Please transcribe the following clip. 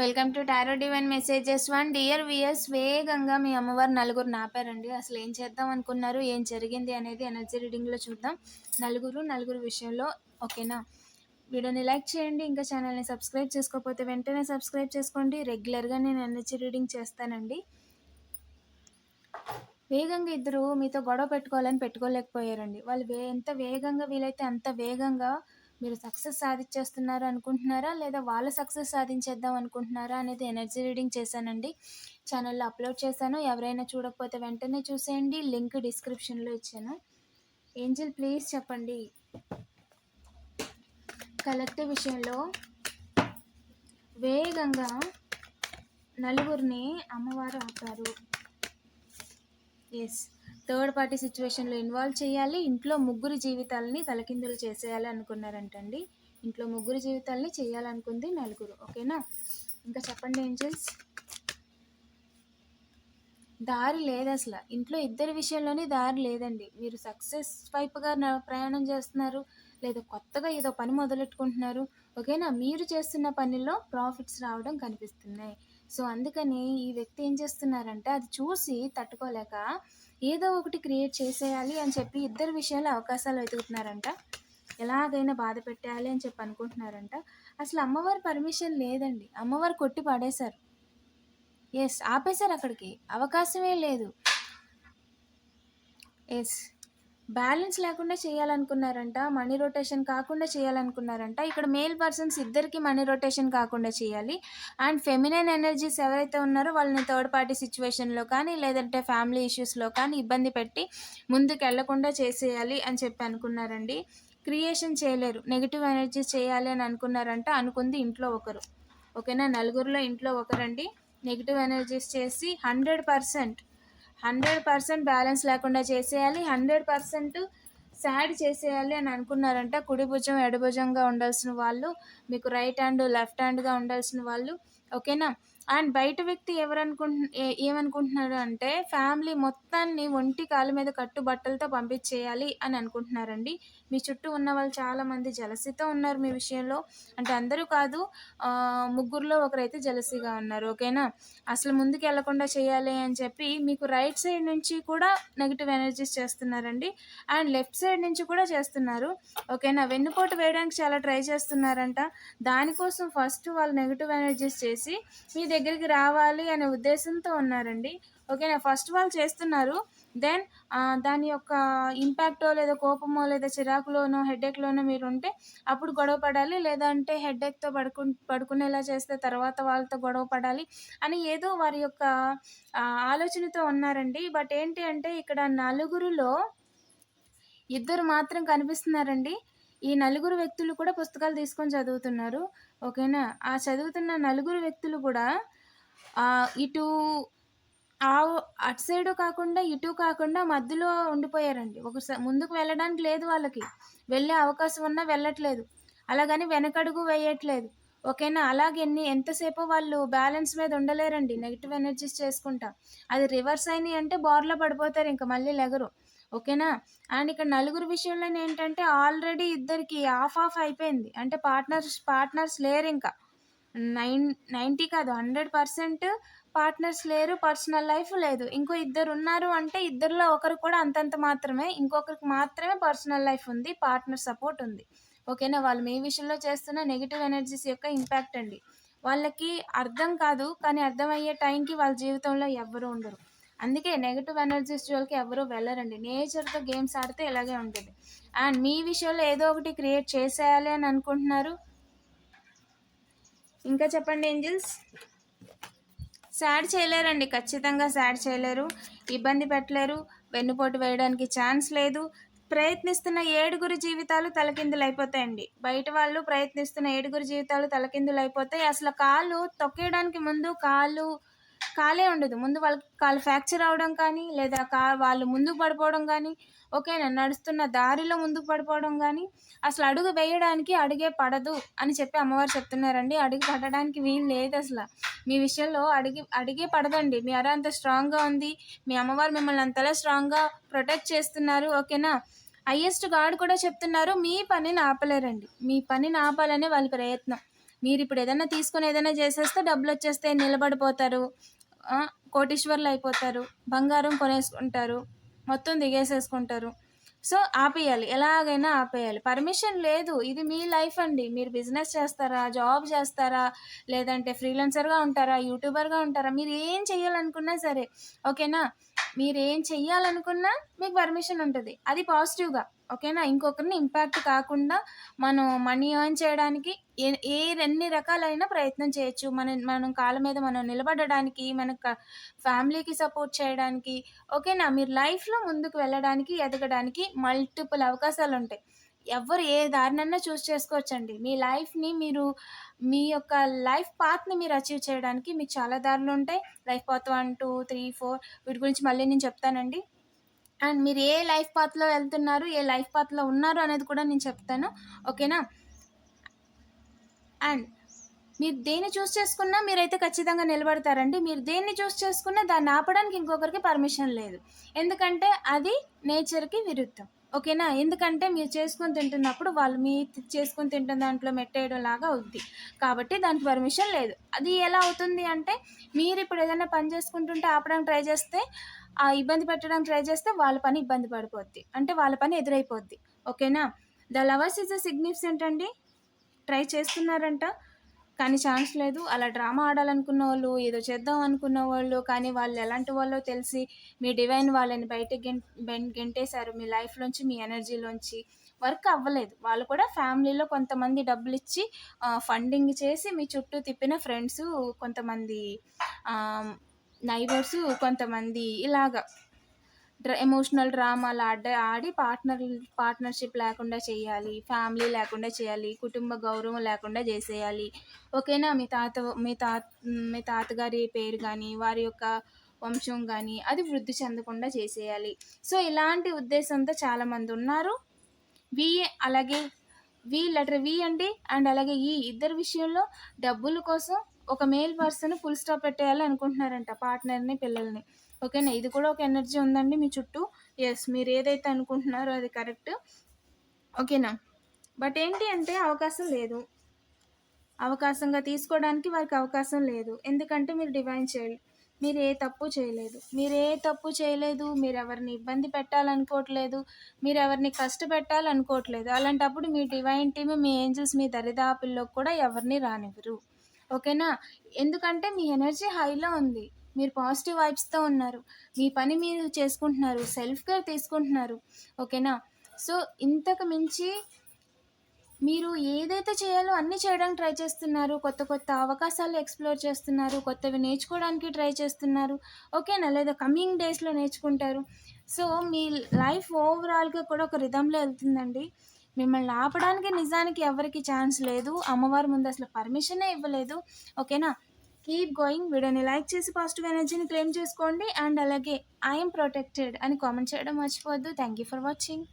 Welcome to tarot divine messages one. Dear viewers వేగంగా మీ అమ్మవారు నలుగురు నాపారండి. అసలు ఏం చేద్దాం అనుకున్నారు? ఏం జరిగింది అనేది ఎనర్జీ రీడింగ్లో చూద్దాం. నలుగురు నలుగురు విషయంలో ఓకేనా? వీడియోని లైక్ చేయండి ఇంకా ఛానల్ని సబ్స్క్రైబ్ చేసుకోకపోతే వెంటనే సబ్స్క్రైబ్ చేసుకోండి. రెగ్యులర్గా నేను ఎనర్జీ రీడింగ్ చేస్తానండి. వేగంగా ఇద్దరు మీతో గొడవ పెట్టుకోవాలని పెట్టుకోలేకపోయారండి. వాళ్ళు వే ఎంత వేగంగా వీలైతే అంత వేగంగా మీరు సక్సెస్ సాధించేస్తున్నారు అనుకుంటున్నారా? లేదా వాళ్ళు సక్సెస్ సాధించేద్దాం అనుకుంటున్నారా? అనేది ఎనర్జీ రీడింగ్ చేశానండి. ఛానల్లో అప్లోడ్ చేశాను. ఎవరైనా చూడకపోతే వెంటనే చూసేయండి. లింక్ డిస్క్రిప్షన్లో ఇచ్చాను. ఏంజిల్ ప్లీజ్ చెప్పండి. కలెక్టివ్ విషయంలో వేగంగా నలుగురిని అమ్మవారు ఆపారు. ఎస్ థర్డ్ పార్టీ సిచ్యువేషన్లో ఇన్వాల్వ్ చేయాలి. ఇంట్లో ముగ్గురు జీవితాలని తలకిందులు చేసేయాలి అనుకున్నారంటండి. ఇంట్లో ముగ్గురు జీవితాలని చేయాలనుకుంది నలుగురు. ఓకేనా? ఇంకా చెప్పండి ఏంజల్స్? దారి లేదు అసలు ఇంట్లో ఇద్దరి విషయంలోనే దారి లేదండి. మీరు సక్సెస్ వైపుగా ప్రయాణం చేస్తున్నారు లేదా కొత్తగా ఏదో పని మొదలెట్టుకుంటున్నారు. ఓకేనా? మీరు చేస్తున్న పనిలో ప్రాఫిట్స్ రావడం కనిపిస్తున్నాయి. సో అందుకని ఈ వ్యక్తి ఏం చేస్తున్నారంటే అది చూసి తట్టుకోలేక ఏదో ఒకటి క్రియేట్ చేసేయాలి అని చెప్పి ఇద్దరు విషయాల్లో అవకాశాలు వెతుకుతున్నారంట. ఎలాగైనా బాధ పెట్టాలి అని చెప్పి అనుకుంటున్నారంట. అసలు అమ్మవారి పర్మిషన్ లేదండి. అమ్మవారు కొట్టి పడేశారు. ఎస్ ఆపేశారు అక్కడికి. అవకాశమే లేదు. ఎస్ బ్యాలెన్స్ లేకుండా చేయాలనుకున్నారంట మనీ రొటేషన్ కాకుండా చేయాలనుకున్నారంట. ఇక్కడ మేల్ పర్సన్స్ ఇద్దరికి మనీ రొటేషన్ కాకుండా చేయాలి. అండ్ ఫెమినైన్ ఎనర్జీస్ ఎవరైతే ఉన్నారో వాళ్ళని థర్డ్ పార్టీ సిచ్యువేషన్లో కానీ లేదంటే ఫ్యామిలీ ఇష్యూస్లో కానీ ఇబ్బంది పెట్టి ముందుకు వెళ్ళకుండా చేసేయాలి అని చెప్పి అనుకున్నారండి. క్రియేషన్ చేయలేరు. నెగిటివ్ ఎనర్జీస్ చేయాలి అని అనుకున్నారంట. అనుకుంది ఇంట్లో ఒకరు. ఓకేనా? నలుగురిలో ఇంట్లో ఒకరండి. నెగిటివ్ ఎనర్జీస్ చేసి hundred percent hundred percent balance లేకుండా చేసేయాలి హండ్రెడ్ పర్సెంట్ సాడ్ చేసేయాలి అని అనుకున్నారంట. కుడి భుజం ఎడభుజంగా ఉండాల్సిన వాళ్ళు మీకు రైట్ హ్యాండ్ లెఫ్ట్ హ్యాండ్గా ఉండాల్సిన వాళ్ళు. ఓకేనా? అండ్ బయట వ్యక్తి ఎవరనుకుంటు ఏమనుకుంటున్నాడు అంటే ఫ్యామిలీ మొత్తాన్ని ఒంటి కాలు మీద కట్టు బట్టలతో పంపించేయాలి అని అనుకుంటున్నారండి. మీ చుట్టూ ఉన్న వాళ్ళు చాలామంది జలసితో ఉన్నారు మీ విషయంలో. అంటే అందరూ కాదు ముగ్గురులో ఒకరైతే జలసీగా ఉన్నారు ఓకేనా? అసలు ముందుకు వెళ్ళకుండా చేయాలి అని చెప్పి మీకు రైట్ సైడ్ నుంచి కూడా నెగిటివ్ ఎనర్జీస్ చేస్తున్నారండి. అండ్ లెఫ్ట్ సైడ్ నుంచి కూడా చేస్తున్నారు ఓకేనా? వెన్నుపోటు వేయడానికి చాలా ట్రై చేస్తున్నారంట. దానికోసం ఫస్ట్ వాళ్ళు నెగిటివ్ ఎనర్జీస్ చేసి మీ దగ్గరికి రావాలి అనే ఉద్దేశంతో ఉన్నారండి. ఓకేనా? ఫస్ట్ వాళ్ళు చేస్తున్నారు. దెన్ దాని యొక్క ఇంపాక్టో లేదా కోపమో లేదా చిరాకులోనో హెడేక్లోనో మీరు ఉంటే అప్పుడు గొడవ పడాలి. లేదంటే హెడేక్తో పడుకు పడుకునేలా చేస్తే తర్వాత వాళ్ళతో గొడవ పడాలి అని ఏదో వారి యొక్క ఆలోచనతో ఉన్నారండి. బట్ ఏంటి అంటే ఇక్కడ నలుగురిలో ఇద్దరు మాత్రం కనిపిస్తున్నారండి. ఈ నలుగురు వ్యక్తులు కూడా పుస్తకాలు తీసుకొని చదువుతున్నారు. ఓకేనా? ఆ చదువుతున్న నలుగురు వ్యక్తులు కూడా ఇటు ఆ అటు సైడు కాకుండా ఇటు కాకుండా మధ్యలో ఉండిపోయారండి. ఒకసారి ముందుకు వెళ్ళడానికి లేదు వాళ్ళకి. వెళ్ళే అవకాశం ఉన్నా వెళ్ళట్లేదు. అలాగని వెనకడుగు వేయట్లేదు. ఓకేనా? అలాగే ఎన్ని ఎంతసేపు వాళ్ళు బ్యాలెన్స్ మీద ఉండలేరండి నెగిటివ్ ఎనర్జీస్ చేసుకుంటా. అది రివర్స్ అయినాయి అంటే బోర్లో పడిపోతారు ఇంకా మళ్ళీ లెగరు. ఓకేనా? అండ్ ఇక్కడ నలుగురు విషయంలో ఏంటంటే ఆల్రెడీ ఇద్దరికి ఆఫ్ ఆఫ్ అయిపోయింది. అంటే పార్ట్నర్స్ పార్ట్నర్స్ లేరు ఇంకా. నైన్ నైంటీ కాదు హండ్రెడ్ పర్సెంట్ పార్ట్నర్స్ లేరు పర్సనల్ లైఫ్ లేదు. ఇంకో ఇద్దరు ఉన్నారు అంటే ఇద్దరిలో ఒకరు కూడా అంతంత మాత్రమే ఇంకొకరికి మాత్రమే పర్సనల్ లైఫ్ ఉంది పార్ట్నర్ సపోర్ట్ ఉంది. ఓకేనా? వాళ్ళు మీ విషయంలో చేస్తున్న నెగిటివ్ ఎనర్జీస్ యొక్క ఇంపాక్ట్ అండి. వాళ్ళకి అర్థం కాదు కానీ అర్థమయ్యే టైంకి వాళ్ళ జీవితంలో ఎవ్వరూ ఉండరు. అందుకే నెగిటివ్ ఎనర్జీస్ జోలికి ఎవరు వెళ్ళరండి. నేచర్తో గేమ్స్ ఆడితే ఇలాగే ఉంటుంది. అండ్ మీ విషయంలో ఏదో ఒకటి క్రియేట్ చేసేయాలి అని అనుకుంటున్నారు? ఇంకా చెప్పండి ఏంజిల్స్? సాడ్ చేయలేరండి. ఖచ్చితంగా సాడ్ చేయలేరు. ఇబ్బంది పెట్టలేరు. వెన్నుపోటు వేయడానికి ఛాన్స్ లేదు. ప్రయత్నిస్తున్న ఏడుగురు జీవితాలు తలకిందులు అయిపోతాయండి బయట వాళ్ళు ప్రయత్నిస్తున్న ఏడుగురు జీవితాలు తలకిందులు అయిపోతాయి అసలు కాళ్ళు తొక్కేయడానికి ముందు కాళ్ళు కాలే ఉండదు. ముందు వాళ్ళకి కాలు ఫ్రాక్చర్ అవడం కానీ లేదా కా వాళ్ళు ముందుకు పడిపోవడం కానీ ఓకేనా నడుస్తున్న దారిలో ముందుకు పడిపోవడం కానీ అసలు అడుగు వేయడానికి అడుగే పడదు అని చెప్పి అమ్మవారు చెప్తున్నారండి. అడుగు పడడానికి వీలు లేదు అసలు. మీ విషయంలో అడిగి అడిగే పడదండి. మీ అర అంత స్ట్రాంగ్గా ఉంది. మీ అమ్మవారు మిమ్మల్ని అంతలా స్ట్రాంగ్గా ప్రొటెక్ట్ చేస్తున్నారు. ఓకేనా? హయ్యెస్ట్ గాడ్ కూడా చెప్తున్నారు. మీ పనిని ఆపలేరండి. మీ పనిని ఆపాలనే వాళ్ళ ప్రయత్నం. మీరు ఇప్పుడు ఏదైనా తీసుకొని ఏదైనా చేసేస్తే డబ్బులు వచ్చేస్తే నిలబడిపోతారు. కోటీశ్వర్లు అయిపోతారు బంగారం కొనేసుకుంటారు. మొత్తం దిగేసేసుకుంటారు. సో ఆపేయాలి. ఎలాగైనా ఆపేయాలి. పర్మిషన్ లేదు. ఇది మీ లైఫ్ అండి. మీరు బిజినెస్ చేస్తారా? జాబ్ చేస్తారా? లేదంటే ఫ్రీలాన్సర్గా ఉంటారా? యూట్యూబర్గా ఉంటారా? మీరు ఏం చేయాలనుకున్నా సరే ఓకేనా? మీరు ఏం చెయ్యాలనుకున్నా మీకు పర్మిషన్ ఉంటుంది. అది పాజిటివ్గా. ఓకేనా? ఇంకొకరిని ఇంపాక్ట్ కాకుండా మనం మనీ ఎర్న్ చేయడానికి ఏ ఏ ఎన్ని రకాలైన ప్రయత్నం చేయొచ్చు. మన మనం కాళ్ళ మీద మనం నిలబడడానికి మన ఫ్యామిలీకి సపోర్ట్ చేయడానికి ఓకేనా? మీరు లైఫ్లో ముందుకు వెళ్ళడానికి ఎదగడానికి మల్టిపుల్ అవకాశాలు ఉంటాయి. ఎవరు ఏ దారినన్నా చూస్ చేసుకోవచ్చండి. మీ లైఫ్ని మీరు మీ యొక్క లైఫ్ పాత్ని మీరు అచీవ్ చేయడానికి మీకు చాలా దారులు ఉంటాయి. Life path one two three four వీటి గురించి మళ్ళీ నేను చెప్తానండి. అండ్ మీరు ఏ లైఫ్ పాత్లో వెళ్తున్నారు ఏ లైఫ్ పాత్లో ఉన్నారు అనేది కూడా నేను చెప్తాను. ఓకేనా? అండ్ మీరు దేన్ని చూస్ చేసుకున్నా మీరైతే ఖచ్చితంగా నిలబడతారండి. మీరు దేన్ని చూస్ చేసుకున్నా దాన్ని ఆపడానికి ఇంకొకరికి పర్మిషన్ లేదు. ఎందుకంటే అది నేచర్కి విరుద్ధం. ఓకేనా? ఎందుకంటే మీరు చేసుకొని తింటున్నప్పుడు వాళ్ళు మీ తి- చేసుకొని తింటున్న దాంట్లో మెట్టేయడం లాగా అవుద్ది. కాబట్టి దానికి పర్మిషన్ లేదు. అది ఎలా అవుతుంది అంటే మీరు ఇప్పుడు ఏదైనా పని చేసుకుంటుంటే ఆపడానికి ట్రై చేస్తే ఆ ఇబ్బంది పెట్టడానికి ట్రై చేస్తే వాళ్ళ పని ఇబ్బంది పడిపోద్ది. అంటే వాళ్ళ పని ఎదురైపోద్ది. ఓకేనా? The lovers is a significant అండి. ట్రై చేస్తున్నారంట. కానీ ఛాన్స్ లేదు. అలా డ్రామా ఆడాలనుకున్న వాళ్ళు ఏదో చేద్దాం అనుకున్న వాళ్ళు కానీ వాళ్ళు ఎలాంటి వాళ్ళో తెలిసి మీ డివైన్ వాళ్ళని బయటకు గెం గెంటేశారు. మీ లైఫ్లోంచి మీ ఎనర్జీలోంచి వర్క్ అవ్వలేదు. వాళ్ళు కూడా ఫ్యామిలీలో కొంతమంది డబ్బులు ఇచ్చి ఫండింగ్ చేసి మీ చుట్టూ తిప్పిన ఫ్రెండ్స్ కొంతమంది నైబర్స్ కొంతమంది ఇలాగా. ఎమోషనల్ డ్రామాలు ఆడ ఆడి పార్ట్నర్ పార్ట్నర్షిప్ లేకుండా చేయాలి ఫ్యామిలీ లేకుండా చేయాలి కుటుంబ గౌరవం లేకుండా చేసేయాలి. ఓకేనా? మీ తాత మీ తాత మీ తాతగారి పేరు కానీ వారి యొక్క వంశం కానీ అది వృద్ధి చెందకుండా చేసేయాలి. సో ఇలాంటి ఉద్దేశంతో చాలామంది ఉన్నారు. వి అలాగే వి లెటర్ వి అండి. అండ్ అలాగే ఈ ఇద్దరు విషయంలో డబ్బుల కోసం ఒక మేల్ పర్సన్ ఫుల్ స్టాప్ పెట్టేయాలి అనుకుంటున్నారంట పార్ట్నర్ని పిల్లల్ని. ఓకేనా? ఇది కూడా ఒక ఎనర్జీ ఉందండి మీ చుట్టూ. ఎస్ మీరు ఏదైతే అనుకుంటున్నారో అది కరెక్ట్. ఓకేనా? బట్ ఏంటి అంటే అవకాశం లేదు. అవకాశంగా తీసుకోవడానికి వారికి అవకాశం లేదు. ఎందుకంటే మీరు డివైన్ చైల్డ్ మీరు ఏ తప్పు చేయలేదు. మీరు ఏ తప్పు చేయలేదు మీరు ఎవరిని ఇబ్బంది పెట్టాలనుకోవట్లేదు మీరు ఎవరిని కష్టపెట్టాలనుకోవట్లేదు. అలాంటప్పుడు మీ డివైన్ టీమ్ మీ ఏంజల్స్ మీ దరిదాపుల్లో కూడా ఎవరిని రానివ్వరు. ఓకేనా? ఎందుకంటే మీ ఎనర్జీ హైలో ఉంది. మీరు పాజిటివ్ వైబ్స్తో ఉన్నారు. మీ పని మీరు చేసుకుంటున్నారు. సెల్ఫ్ కేర్ తీసుకుంటున్నారు. ఓకేనా? సో ఇంతకు మించి మీరు ఏదైతే చేయాలో అన్నీ చేయడానికి ట్రై చేస్తున్నారు కొత్త కొత్త అవకాశాలు ఎక్స్ప్లోర్ చేస్తున్నారు కొత్తవి నేర్చుకోవడానికి ట్రై చేస్తున్నారు ఓకేనా? లేదా కమింగ్ డేస్లో నేర్చుకుంటారు. సో మీ లైఫ్ ఓవరాల్గా కూడా ఒక రిధంలో వెళ్తుందండి. మిమ్మల్ని ఆపడానికి నిజానికి ఎవరికి ఛాన్స్ లేదు. అమ్మవారి ముందు అసలు పర్మిషనే ఇవ్వలేదు. ఓకేనా? కీప్ గోయింగ్ వీడియోని లైక్ చేసి పాజిటివ్ ఎనర్జీని క్లెయిమ్ చేసుకోండి. అండ్ అలాగే ఐఎమ్ ప్రొటెక్టెడ్ అని కామెంట్ చేయడం మర్చిపోవద్దు. Thank you for watching